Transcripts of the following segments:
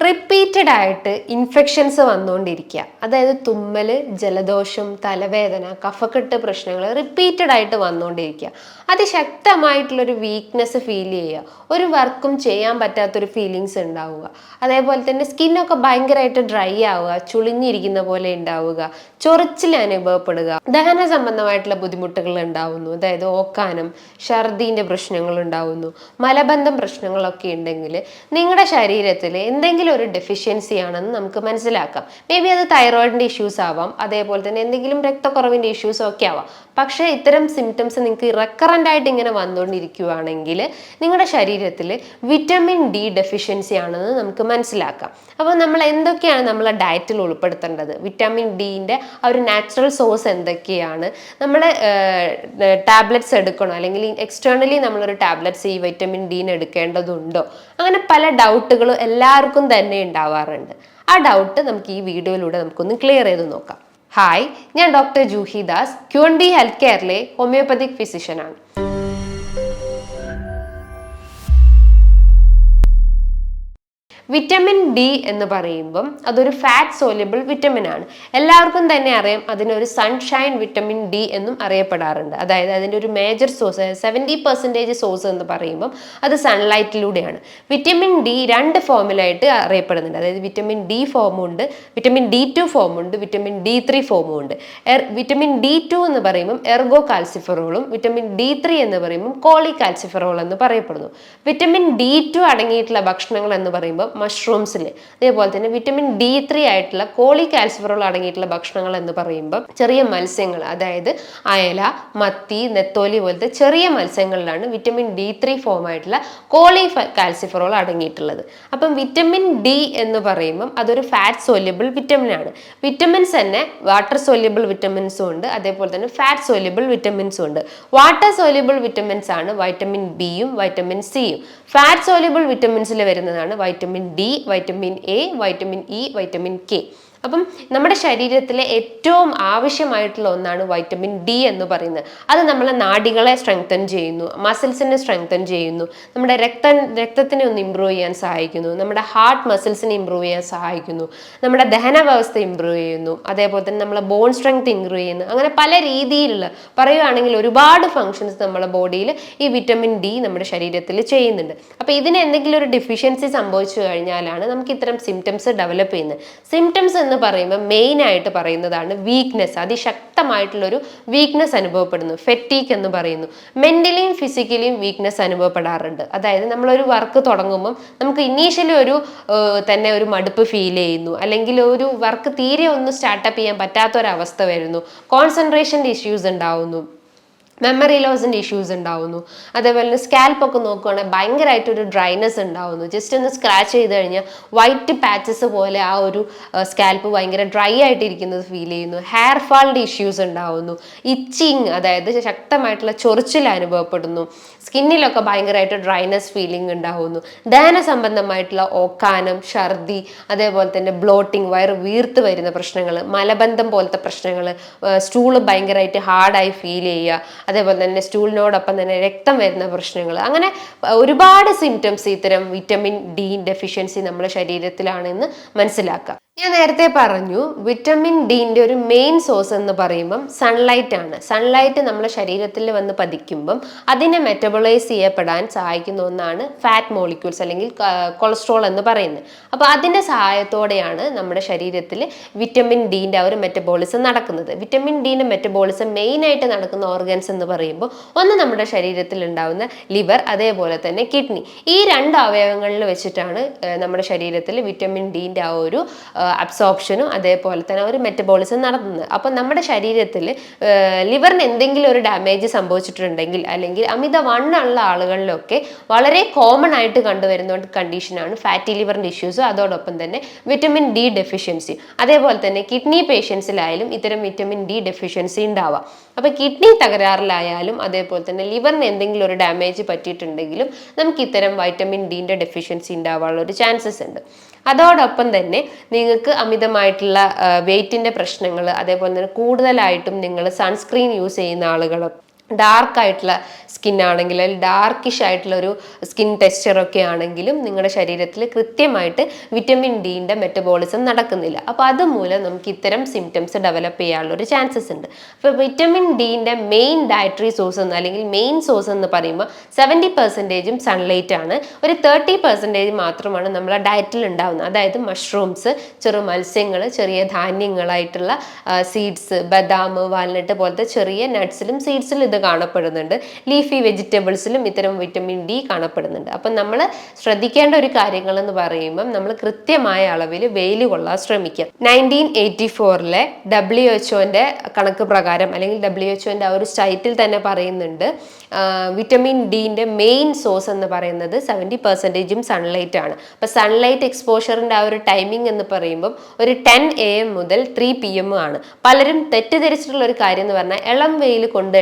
Repeated ആയിട്ട് infections വന്നുകൊണ്ടിരിക്കുക അതായത് തുമ്മൽ ജലദോഷം തലവേദന കഫക്കെട്ട് പ്രശ്നങ്ങൾ റിപ്പീറ്റഡ് ആയിട്ട് വന്നുകൊണ്ടിരിക്കുക അതിശക്തമായിട്ടുള്ളൊരു വീക്ക്നെസ് ഫീൽ ചെയ്യുക ഒരു വർക്കും ചെയ്യാൻ പറ്റാത്തൊരു ഫീലിങ്സ് ഉണ്ടാവുക. അതേപോലെ തന്നെ സ്കിന്നൊക്കെ ഭയങ്കരമായിട്ട് ഡ്രൈ ആവുക ചുളിഞ്ഞിരിക്കുന്ന പോലെ ഉണ്ടാവുക ചൊറിച്ചിൽ അനുഭവപ്പെടുക. ദഹന സംബന്ധമായിട്ടുള്ള ബുദ്ധിമുട്ടുകൾ ഉണ്ടാവുന്നു. അതായത് ഓക്കാനം ഛർദീന്റെ പ്രശ്നങ്ങൾ ഉണ്ടാവുന്നു. മലബന്ധം പ്രശ്നങ്ങളൊക്കെ ഉണ്ടെങ്കിൽ നിങ്ങളുടെ ശരീരത്തിൽ എന്തെങ്കിലും ഒരു ഡെഫിഷ്യൻസി ആണെന്ന് നമുക്ക് മനസ്സിലാക്കാം. മേ ബി അത് തൈറോയിഡിന്റെ ഇഷ്യൂസ് ആവാം അതേപോലെ തന്നെ എന്തെങ്കിലും രക്തക്കുറവിന്റെ ഇഷ്യൂസ് ഒക്കെ ആവാം. പക്ഷേ ഇത്തരം സിംറ്റംസ് നിങ്ങൾക്ക് റെക്കറന്റ് ആയിട്ട് ഇങ്ങനെ വന്നുകൊണ്ടിരിക്കുകയാണെങ്കിൽ നിങ്ങളുടെ ശരീരത്തിൽ വിറ്റമിൻ ഡി ഡെഫിഷ്യൻസി ആണെന്ന് നമുക്ക് മനസ്സിലാക്കാം. അപ്പോൾ നമ്മൾ എന്തൊക്കെയാണ് നമ്മളെ ഡയറ്റിൽ ഉൾപ്പെടുത്തേണ്ടത്? വിറ്റാമിൻ ഡീന്റെ ആ ഒരു നാച്ചുറൽ സോഴ്സ് എന്തൊക്കെയാണ്? നമ്മൾ ടാബ്ലറ്റ്സ് എടുക്കണോ? അല്ലെങ്കിൽ എക്സ്റ്റേണലി നമ്മളൊരു ടാബ്ലറ്റ്സ് ഈ വിറ്റമിൻ ഡീന് എടുക്കേണ്ടതുണ്ടോ? അങ്ങനെ പല ഡൗട്ടുകളും എല്ലാവർക്കും തന്നെ ഉണ്ടാവാറുണ്ട്. ആ ഡൗട്ട് നമുക്ക് ഈ വീഡിയോയിലൂടെ നമുക്കൊന്ന് ക്ലിയർ ചെയ്ത് നോക്കാം. ഹായ് ഞാൻ doctor Juhi Das Q N D health കെയറിലെ homoeopathic ഫിസിഷ്യനാണ് vitamin D എന്ന് പറയുമ്പം അതൊരു ഫാറ്റ് സോലബിൾ വിറ്റമിൻ ആണ്. എല്ലാവർക്കും തന്നെ അറിയാം അതിനൊരു സൺഷൈൻ വിറ്റമിൻ ഡി എന്നും അറിയപ്പെടാറുണ്ട്. അതായത് അതിന്റെ ഒരു major source seventy percentage source എന്ന് പറയുമ്പം അത് സൺലൈറ്റിലൂടെയാണ് വിറ്റമിൻ ഡി രണ്ട് ഫോമിലായിട്ട് അറിയപ്പെടുന്നുണ്ട്. അതായത് വിറ്റമിൻ ഡി ഫോമും ഉണ്ട് വിറ്റമിൻ ഡി ടു ഫോമും ഉണ്ട് വിറ്റമിൻ ഡി ത്രീ ഫോമും ഉണ്ട്. വിറ്റമിൻ ഡി ടു എന്ന് പറയുമ്പം എർഗോ കാൽസിഫറോളും വിറ്റമിൻ ഡി ത്രീ എന്ന് പറയുമ്പം കോളി കാൽസിഫറോൾ എന്ന് പറയപ്പെടുന്നു. വിറ്റമിൻ ഡി ടു അടങ്ങിയിട്ടുള്ള ഭക്ഷണങ്ങൾ എന്ന് പറയുമ്പോൾ മഷ്റൂംസിൽ അതേപോലെ തന്നെ വിറ്റമിൻ ഡി ത്രീ ആയിട്ടുള്ള കോളി അടങ്ങിയിട്ടുള്ള ഭക്ഷണങ്ങൾ എന്ന് പറയുമ്പോൾ ചെറിയ മത്സ്യങ്ങൾ അതായത് അയല മത്തി നെത്തോലി പോലത്തെ ചെറിയ മത്സ്യങ്ങളിലാണ് വിറ്റമിൻ ഡി ത്രീ ഫോം ആയിട്ടുള്ള കോളി കാൽസിഫറോൾ അടങ്ങിയിട്ടുള്ളത്. അപ്പം വിറ്റമിൻ ഡി എന്ന് പറയുമ്പം അതൊരു ഫാറ്റ് സോല്യബിൾ വിറ്റമിൻ ആണ്. വിറ്റമിൻസ് തന്നെ വാട്ടർ സോല്യബിൾ വിറ്റമിൻസും ഉണ്ട് അതേപോലെ തന്നെ ഫാറ്റ് സോല്യബിൾ വിറ്റമിൻസും ഉണ്ട്. വാട്ടർ സോല്യബിൾ വിറ്റമിൻസ് ആണ് വൈറ്റമിൻ ബിയും വൈറ്റമിൻ സിയും ഫാറ്റ് സോല്യബിൾ വിറ്റമിൻസിൽ വരുന്നതാണ് vitamin D vitamin A vitamin E vitamin K അപ്പം നമ്മുടെ ശരീരത്തിലെ ഏറ്റവും ആവശ്യമായിട്ടുള്ള ഒന്നാണ് വൈറ്റമിൻ ഡി എന്ന് പറയുന്നത്. അത് നമ്മളെ നാടികളെ സ്ട്രെങ്തൻ ചെയ്യുന്നു മസിൽസിനെ സ്ട്രെങ്തൻ ചെയ്യുന്നു നമ്മുടെ രക്ത രക്തത്തിനെ ഒന്ന് ഇമ്പ്രൂവ് ചെയ്യാൻ സഹായിക്കുന്നു നമ്മുടെ ഹാർട്ട് മസിൽസിനെ ഇമ്പ്രൂവ് ചെയ്യാൻ സഹായിക്കുന്നു നമ്മുടെ ദഹന വ്യവസ്ഥ ഇമ്പ്രൂവ് ചെയ്യുന്നു അതേപോലെ തന്നെ നമ്മളെ ബോൺ സ്ട്രെങ്ത് ഇമ്പ്രൂവ് ചെയ്യുന്നു അങ്ങനെ പല രീതിയിലുള്ള പറയുകയാണെങ്കിൽ ഒരുപാട് ഫങ്ഷൻസ് നമ്മുടെ ബോഡിയിൽ ഈ വിറ്റമിൻ ഡി നമ്മുടെ ശരീരത്തിൽ ചെയ്യുന്നുണ്ട്. അപ്പോൾ ഇതിന് എന്തെങ്കിലും ഒരു ഡെഫിഷ്യൻസി സംഭവിച്ചു കഴിഞ്ഞാലാണ് നമുക്ക് ഇത്തരം സിംറ്റംസ് ഡെവലപ്പ് ചെയ്യുന്നത്. സിംറ്റംസ് എന്ന് പറയുമ്പോൾ മെയിൻ ആയിട്ട് പറയുന്നതാണ് വീക്ക്നെസ് അതിശക്തമായിട്ടുള്ളൊരു വീക്ക്നെസ് അനുഭവപ്പെടുന്നു. ഫെറ്റീക്ക് എന്ന് പറയുന്നു. മെന്റലിയും ഫിസിക്കലിയും വീക്ക്നെസ് അനുഭവപ്പെടാറുണ്ട്. അതായത് നമ്മളൊരു വർക്ക് തുടങ്ങുമ്പം നമുക്ക് ഇനീഷ്യലി ഒരു തന്നെ ഒരു മടുപ്പ് ഫീൽ ചെയ്യുന്നു. അല്ലെങ്കിൽ ഒരു വർക്ക് തീരെ ഒന്നും സ്റ്റാർട്ടപ്പ് ചെയ്യാൻ പറ്റാത്തൊരവസ്ഥ വരുന്നു. കോൺസെൻട്രേഷന്റെ ഇഷ്യൂസ് ഉണ്ടാവുന്നു. മെമ്മറി ലോസിന്റെ ഇഷ്യൂസ് ഉണ്ടാവുന്നു. അതേപോലെ തന്നെ സ്കാൽപ്പ് ഒക്കെ നോക്കുകയാണെങ്കിൽ ഭയങ്കരമായിട്ട് ഒരു ഡ്രൈനെസ് ഉണ്ടാവുന്നു. ജസ്റ്റ് ഒന്ന് സ്ക്രാച്ച് ചെയ്ത് കഴിഞ്ഞാൽ വൈറ്റ് പാച്ചസ് പോലെ ആ ഒരു സ്കാൽപ്പ് ഭയങ്കര ഡ്രൈ ആയിട്ടിരിക്കുന്നത് ഫീൽ ചെയ്യുന്നു. ഹെയർ ഫാളിന്റെ ഇഷ്യൂസ് ഉണ്ടാവുന്നു. ഇച്ചിങ് അതായത് ശക്തമായിട്ടുള്ള ചൊറിച്ചിൽ അനുഭവപ്പെടുന്നു. സ്കിന്നിലൊക്കെ ഭയങ്കരമായിട്ട് ഡ്രൈനെസ് ഫീലിംഗ് ഉണ്ടാവുന്നു. ദഹന സംബന്ധമായിട്ടുള്ള ഓക്കാനം ഛർദി അതേപോലെ തന്നെ ബ്ലോട്ടിങ് വയർ വീർത്ത് വരുന്ന പ്രശ്നങ്ങൾ മലബന്ധം പോലത്തെ പ്രശ്നങ്ങൾ സ്റ്റൂൾ ഭയങ്കരമായിട്ട് ഹാർഡായി ഫീൽ ചെയ്യുക അതേപോലെ തന്നെ സ്റ്റൂളിനോടൊപ്പം തന്നെ രക്തം വരുന്ന പ്രശ്നങ്ങൾ. അങ്ങനെ ഒരുപാട് സിംറ്റംസ് ഇത്തരം വിറ്റമിൻ ഡി ഡെഫിഷ്യൻസി നമ്മുടെ ശരീരത്തിലാണെന്ന് മനസ്സിലാക്കാം. ഞാൻ നേരത്തെ പറഞ്ഞു വിറ്റമിൻ ഡിന്റെ ഒരു മെയിൻ സോഴ്സ് എന്ന് പറയുമ്പം സൺലൈറ്റ് ആണ്. സൺലൈറ്റ് നമ്മുടെ ശരീരത്തിൽ വന്ന് പതിക്കുമ്പം അതിനെ മെറ്റബോളൈസ് ചെയ്യപ്പെടാൻ സഹായിക്കുന്ന ഒന്നാണ് ഫാറ്റ് മോളിക്യൂൾസ് അല്ലെങ്കിൽ കൊളസ്ട്രോൾ എന്ന് പറയുന്നത്. അപ്പോൾ അതിന്റെ സഹായത്തോടെയാണ് നമ്മുടെ ശരീരത്തിൽ വിറ്റമിൻ ഡീന്റെ ആ ഒരു മെറ്റബോളിസം നടക്കുന്നത്. വിറ്റമിൻ ഡീന്റെ മെറ്റബോളിസം മെയിനായിട്ട് നടക്കുന്ന ഓർഗൻസ് എന്ന് പറയുമ്പോൾ ഒന്ന് നമ്മുടെ ശരീരത്തിൽ ഉണ്ടാകുന്ന ലിവർ അതേപോലെ തന്നെ കിഡ്നി ഈ രണ്ട് അവയവങ്ങളിൽ വെച്ചിട്ടാണ് നമ്മുടെ ശരീരത്തിൽ വിറ്റമിൻ ഡീന്റെ ആ ഒരു അബ്സോർപ്ഷനും അതേപോലെ തന്നെ ഒരു മെറ്റബോളിസം നടത്തുന്നത് അപ്പോൾ നമ്മുടെ ശരീരത്തിൽ ലിവറിന് എന്തെങ്കിലും ഒരു ഡാമേജ് സംഭവിച്ചിട്ടുണ്ടെങ്കിൽ അല്ലെങ്കിൽ അമിത വണ്ണുള്ള ആളുകളിലൊക്കെ വളരെ കോമൺ ആയിട്ട് കണ്ടുവരുന്ന ഒരു കണ്ടീഷനാണ് ഫാറ്റി ലിവറിന്റെ ഇഷ്യൂസ് അതോടൊപ്പം തന്നെ വിറ്റമിൻ ഡി ഡെഫിഷ്യൻസി അതേപോലെ തന്നെ കിഡ്നി പേഷ്യൻസിലായാലും ഇത്തരം വിറ്റമിൻ ഡി ഡെഫിഷ്യൻസി ഉണ്ടാവാം. അപ്പോൾ കിഡ്നി തകരാറിലായാലും അതേപോലെ തന്നെ ലിവറിന് എന്തെങ്കിലും ഒരു ഡാമേജ് പറ്റിയിട്ടുണ്ടെങ്കിലും നമുക്ക് ഇത്തരം വൈറ്റമിൻ ഡിന്റെ ഡെഫിഷ്യൻസി ഉണ്ടാവാനുള്ള ഒരു ചാൻസസ് ഉണ്ട്. അതോടൊപ്പം തന്നെ നിങ്ങൾക്ക് അമിതമായിട്ടുള്ള വെയിറ്റിന്റെ പ്രശ്നങ്ങൾ അതേപോലെ തന്നെ കൂടുതലായിട്ടും നിങ്ങൾ സൺസ്ക്രീൻ യൂസ് ചെയ്യുന്ന ആളുകൾ ഡാർക്ക് ആയിട്ടുള്ള സ്കിൻ ആണെങ്കിൽ ഡാർക്കിഷ് ആയിട്ടുള്ള ഒരു സ്കിൻ ടെക്സ്ചറൊക്കെ ആണെങ്കിലും നിങ്ങളുടെ ശരീരത്തിൽ കൃത്യമായിട്ട് വിറ്റമിൻ ഡിന്റെ മെറ്റബോളിസം നടക്കുന്നില്ല. അപ്പോൾ അതുമൂലം നമുക്ക് ഇത്തരം സിംറ്റംസ് ഡെവലപ്പ് ചെയ്യാനുള്ള ഒരു ചാൻസസ് ഉണ്ട്. അപ്പോൾ വിറ്റമിൻ ഡിന്റെ മെയിൻ ഡയറ്ററി സോഴ്സ് എന്ന് അല്ലെങ്കിൽ മെയിൻ സോഴ്സ് എന്ന് പറയുമ്പോൾ സെവന്റി പെർസെന്റേജും സൺലൈറ്റ് ആണ്. ഒരു തേർട്ടി പെർസെന്റേജ് മാത്രമാണ് നമ്മളെ ഡയറ്റിൽ ഉണ്ടാകുന്നത് അതായത് മഷ്റൂംസ് ചെറു മത്സ്യങ്ങൾ ചെറിയ ധാന്യങ്ങളായിട്ടുള്ള സീഡ്സ് ബദാം വാൽനട്ട് പോലത്തെ ചെറിയ നട്ട്സിലും സീഡ്സിലും ഇത് കാണപ്പെടുന്നുണ്ട്. ലീഫി വെജിറ്റബിൾസിലും ഇത്തരം വിറ്റമിൻ ഡി കാണപ്പെടുന്നുണ്ട്. അപ്പം നമ്മൾ ശ്രദ്ധിക്കേണ്ട ഒരു കാര്യങ്ങളെന്ന് പറയുമ്പം നമ്മൾ കൃത്യമായ അളവിൽ വെയിൽ കൊള്ളാൻ ശ്രമിക്കുക നയന്റീൻ എയ്റ്റി ഫോറിലെ ഡബ്ല്യു എച്ച്ഒന്റെ കണക്ക് പ്രകാരം അല്ലെങ്കിൽ ഡബ്ല്യു എച്ച്ഒന്റെ ആ ഒരു സൈറ്റിൽ തന്നെ പറയുന്നുണ്ട് വിറ്റമിൻ ഡിന്റെ മെയിൻ സോഴ്സ് എന്ന് പറയുന്നത് സെവന്റി പെർസെന്റേജും സൺലൈറ്റ് ആണ്. അപ്പോൾ സൺലൈറ്റ് എക്സ്പോഷറിന്റെ ആ ഒരു ടൈമിംഗ് എന്ന് പറയുമ്പം ഒരു ടെൻ എ എം മുതൽ ത്രീ പി എം ആണ്. പലരും തെറ്റിദ്ധരിച്ചിട്ടുള്ള ഒരു കാര്യം എന്ന് പറഞ്ഞാൽ ഇളം വെയിൽ കൊണ്ടു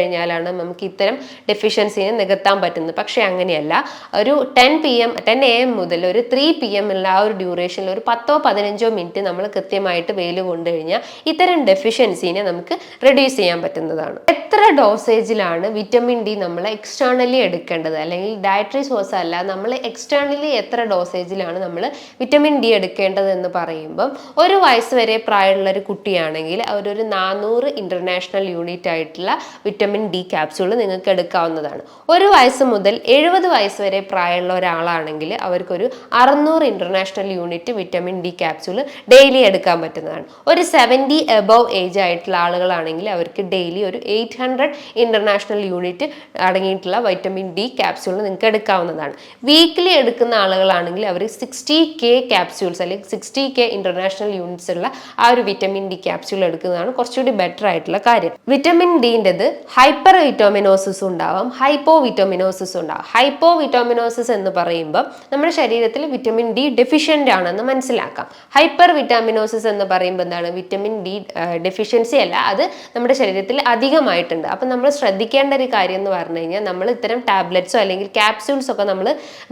കഴിഞ്ഞാലാണ് നമുക്ക് ഇത്തരം ഡെഫിഷ്യൻസിനെ നികത്താൻ പറ്റുന്നത്. പക്ഷേ അങ്ങനെയല്ല. ഒരു ten P M ten A M മുതൽ ഒരു ത്രീ പി എം ഉള്ള ആ ഒരു ഡ്യൂറേഷനിൽ ഒരു പത്തോ പതിനഞ്ചോ മിനിറ്റ് നമ്മൾ കൃത്യമായിട്ട് വെയിൽ കൊണ്ടു കഴിഞ്ഞാൽ ഇത്തരം ഡെഫിഷ്യൻസിനെ നമുക്ക് റെഡ്യൂസ് ചെയ്യാൻ പറ്റുന്നതാണ്. എത്ര ഡോസേജിലാണ് വിറ്റമിൻ ഡി നമ്മൾ എക്സ്റ്റേണലി എടുക്കേണ്ടത്? അല്ലെങ്കിൽ ഡയറ്ററി സോഴ്സ് അല്ല നമ്മൾ എക്സ്റ്റേണലി എത്ര ഡോസേജിലാണ് നമ്മൾ വിറ്റമിൻ ഡി എടുക്കേണ്ടത് എന്ന് പറയുമ്പം ഒരു വയസ്സ് വരെ പ്രായമുള്ള ഒരു കുട്ടിയാണെങ്കിൽ അവരൊരു നാനൂറ് ഇന്റർനാഷണൽ യൂണിറ്റ് ആയിട്ടുള്ള വിറ്റമിൻ ഡി ക്യാപ്സ്യൂൾ നിങ്ങൾക്ക് എടുക്കാവുന്നതാണ്. ഒരു വയസ്സ് മുതൽ എഴുപത് വയസ്സ് വരെ പ്രായമുള്ള ഒരാളാണെങ്കിൽ അവർക്കൊരു അറുന്നൂറ് international unit vitamin D capsule daily എടുക്കാൻ പറ്റുന്നതാണ്. ഒരു സെവന്റി എബവ് ഏജ് ആയിട്ടുള്ള ആളുകളാണെങ്കിൽ അവർക്ക് ഡെയിലി ഒരു എയ്റ്റ് ഹൺഡ്രഡ് ഇന്റർനാഷണൽ യൂണിറ്റ് അടങ്ങിയിട്ടുള്ള വൈറ്റമിൻ ഡി ക്യാപ്സ്യൂൾ നിങ്ങൾക്ക് എടുക്കാവുന്നതാണ്. വീക്കിലി എടുക്കുന്ന ആളുകളാണെങ്കിൽ അവർ സിക്സ്റ്റി കെ ക്യാപ്സ്യൂൾസ് അല്ലെങ്കിൽ സിക്സ്റ്റി കെ ഇന്റർനാഷണൽ യൂണിറ്റ്സ് ഉള്ള ആ ഒരു വിറ്റമിൻ ഡി ക്യാപ്സ്യൂൾ എടുക്കുന്നതാണ് കുറച്ചുകൂടി ബെറ്റർ ആയിട്ടുള്ള കാര്യം. വിറ്റമിൻ ഡിന്റെത് ഹൈപ്പർ വിറ്റോമിനോസിസ് ഉണ്ടാവാം ഹൈപ്പോ വിറ്റോമിനോസിസ് ഉണ്ടാവാം. ഹൈപ്പോ വിറ്റോമിനോസിസ് എന്ന് പറയുമ്പോൾ നമ്മുടെ ശരീരത്തിൽ വിറ്റമിൻ ഡി ഡെഫിഷ്യന്റ് ആണെന്ന് മനസ്സിലാക്കാം. ഹൈപ്പർ വിറ്റാമിനോസിസ് എന്ന് പറയുമ്പോൾ എന്താണ്? വിറ്റമിൻ ഡി ഡെഫിഷ്യൻസി അല്ല അത് നമ്മുടെ ശരീരത്തിൽ അധികമായിട്ടുണ്ട്. അപ്പം നമ്മൾ ശ്രദ്ധിക്കേണ്ട ഒരു കാര്യം എന്ന് പറഞ്ഞു കഴിഞ്ഞാൽ നമ്മൾ ഇത്തരം ടാബ്ലറ്റ്സോ അല്ലെങ്കിൽ ക്യാപ്സ്യൂൾസ് ഒക്കെ നമ്മൾ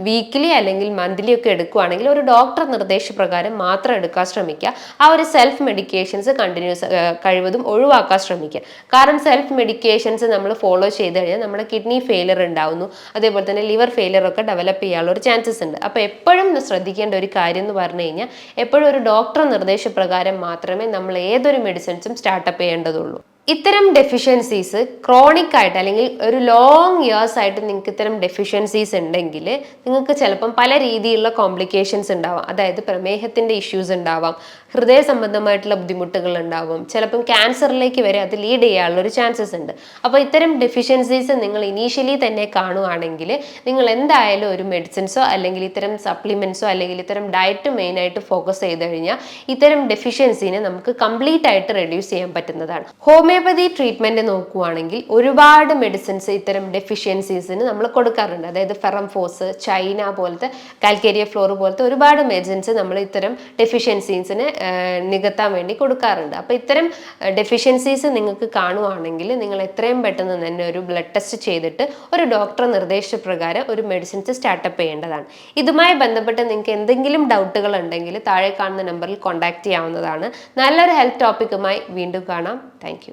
വീക്കിലി അല്ലെങ്കിൽ മന്ത്ലി ഒക്കെ എടുക്കുകയാണെങ്കിൽ ഒരു ഡോക്ടർ നിർദ്ദേശപ്രകാരം മാത്രം എടുക്കാൻ ശ്രമിക്കുക. ആ ഒരു സെൽഫ് മെഡിക്കേഷൻസ് കണ്ടിന്യൂസ് കഴിവതും ഒഴിവാക്കാൻ ശ്രമിക്കുക. കാരണം സെൽഫ് മെഡിക്കേഷൻസ് നമ്മൾ ഫോളോ ചെയ്ത് കഴിഞ്ഞാൽ നമ്മുടെ കിഡ്നി ഫെയിലർ ഉണ്ടാവുന്നു. അതേപോലെ തന്നെ ലിവർ ഫെയിലർ ഒക്കെ ഡെവലപ്പ് ചെയ്യാനുള്ള ഒരു ചാൻസസ് ഉണ്ട്. അപ്പോൾ എപ്പോഴും ശ്രദ്ധിക്കേണ്ട ഒരു കാര്യം എന്ന് പറഞ്ഞു കഴിഞ്ഞാൽ എപ്പോഴും ഒരു ഡോക്ടർ നിർദ്ദേശപ്രകാരം മാത്രമേ നമ്മൾ ഏതൊരു മെഡിസിൻസും സ്റ്റാർട്ടപ്പ് ചെയ്യേണ്ടതുള്ളൂ. ഇത്തരം ഡെഫിഷ്യൻസീസ് ക്രോണിക് ആയിട്ട് അല്ലെങ്കിൽ ഒരു ലോങ് ഇയേഴ്സ് ആയിട്ട് നിങ്ങൾക്ക് ഇത്തരം ഡെഫിഷ്യൻസീസ് ഉണ്ടെങ്കിൽ നിങ്ങൾക്ക് ചിലപ്പം പല രീതിയിലുള്ള കോംപ്ലിക്കേഷൻസ് ഉണ്ടാവാം. അതായത് പ്രമേഹത്തിന്റെ ഇഷ്യൂസ് ഉണ്ടാവാം. ഹൃദയ സംബന്ധമായിട്ടുള്ള ബുദ്ധിമുട്ടുകൾ ഉണ്ടാവും ചിലപ്പം ക്യാൻസറിലേക്ക് വരെ അത് ലീഡ് ചെയ്യാനുള്ള ഒരു ചാൻസസ് ഉണ്ട്. അപ്പോൾ ഇത്തരം ഡെഫിഷ്യൻസീസ് നിങ്ങൾ ഇനീഷ്യലി തന്നെ കാണുവാണെങ്കിൽ നിങ്ങൾ എന്തായാലും ഒരു മെഡിസിൻസോ അല്ലെങ്കിൽ ഇത്തരം സപ്ലിമെന്റ്സോ അല്ലെങ്കിൽ ഇത്തരം ഡയറ്റ് മെയിനായിട്ട് ഫോക്കസ് ചെയ്ത് കഴിഞ്ഞാൽ ഇത്തരം ഡെഫിഷ്യൻസിനെ നമുക്ക് കംപ്ലീറ്റ് ആയിട്ട് റെഡ്യൂസ് ചെയ്യാൻ പറ്റുന്നതാണ്. ഹോമിയോപ്പതി ട്രീറ്റ്മെന്റ് നോക്കുവാണെങ്കിൽ ഒരുപാട് മെഡിസിൻസ് ഇത്തരം ഡെഫിഷ്യൻസീസിന് നമ്മൾ കൊടുക്കാറുണ്ട്. അതായത് ഫെറംഫോസ് ചൈന പോലത്തെ കാൽക്കേരിയ ഫ്ലോർ പോലത്തെ ഒരുപാട് മെഡിസിൻസ് നമ്മൾ ഇത്തരം ഡെഫിഷ്യൻസീസിന് നികത്താൻ വേണ്ടി കൊടുക്കാറുണ്ട്. അപ്പോൾ ഇത്തരം ഡെഫിഷ്യൻസീസ് നിങ്ങൾക്ക് കാണുവാണെങ്കിൽ നിങ്ങൾ എത്രയും പെട്ടെന്ന് തന്നെ ഒരു ബ്ലഡ് ടെസ്റ്റ് ചെയ്തിട്ട് ഒരു ഡോക്ടർ നിർദ്ദേശപ്രകാരം ഒരു മെഡിസിൻസ് സ്റ്റാർട്ടപ്പ് ചെയ്യേണ്ടതാണ്. ഇതുമായി ബന്ധപ്പെട്ട് നിങ്ങൾക്ക് എന്തെങ്കിലും ഡൗട്ടുകൾ ഉണ്ടെങ്കിൽ താഴെ കാണുന്ന നമ്പറിൽ കോൺടാക്റ്റ് ചെയ്യാവുന്നതാണ്. നല്ലൊരു ഹെൽത്ത് ടോപ്പിക്കുമായി വീണ്ടും കാണാം. താങ്ക്